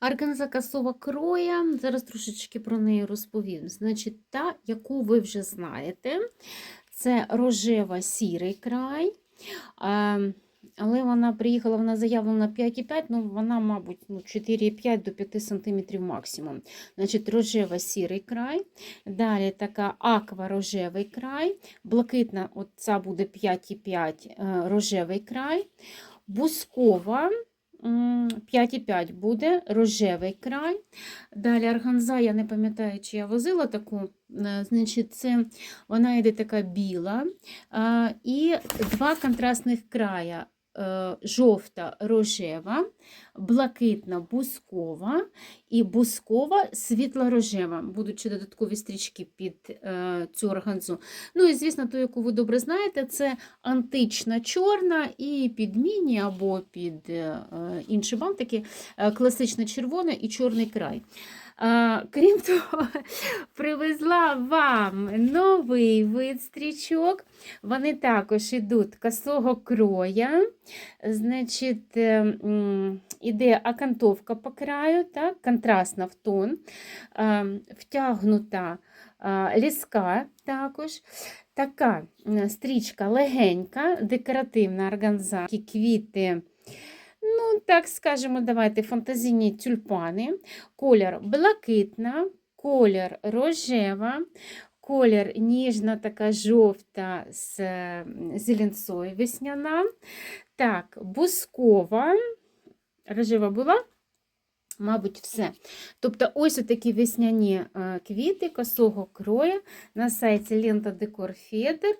Органза косова кроя. Зараз трошечки про неї розповім. Значить, та, яку ви вже знаєте, це рожево-сірий край. Е, Але вона приїхала, вона заявлена 5,5, ну вона, мабуть, ну, 4,5 до 5 см максимум. Значить, рожево-сірий край. Далі така аква-рожевий край. Блакитна, от ця буде 5,5 е, рожевий край. Бускова 5,5 буде рожевий край. Далі органза, я не пам'ятаю, чи я возила таку. е, Значить, це вона йде така біла. І два контрастних края. Е, Жовта рожева, блакитна бускова і бускова світло-рожева. Будуть ще додаткові стрічки під е, цю органзу. Ну і, звісно, ту, яку ви добре знаєте, це антична чорна і під міні або під е, інші бантики класична червона і чорний край. Крім того, стрічок. Вони також йдуть косого кроя. Значить, е, іде окантовка по краю, так, контрастна в тон, е, втягнута е, ліска також. Така стрічка легенька, декоративна органза, квіти. Ну, так скажемо, давайте фантазійні тюльпани. Колір блакитна, колір рожева, колір ніжна, така жовта з зеленцою весняна. Так, бускова, рожева була. Мабуть, все. Тобто, ось такі весняні квіти косого кроя на сайті Лента Декор Федер.